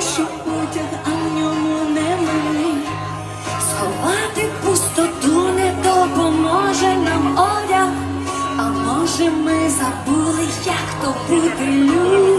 що потяг, а в ньому не ми. Сховати пустоту не допоможе нам одяг, а може ми забули, як то бути люди.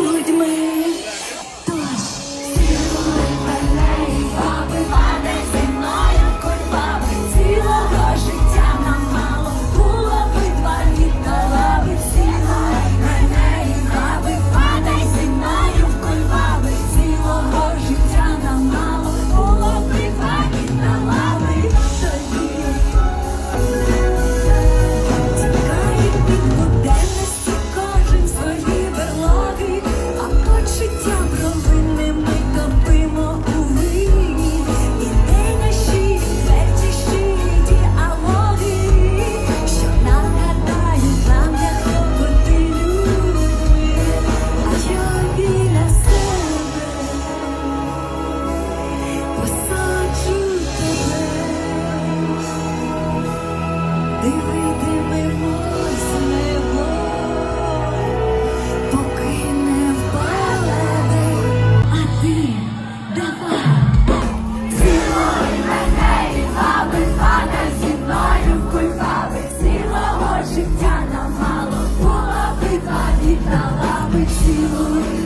Вітала би цілу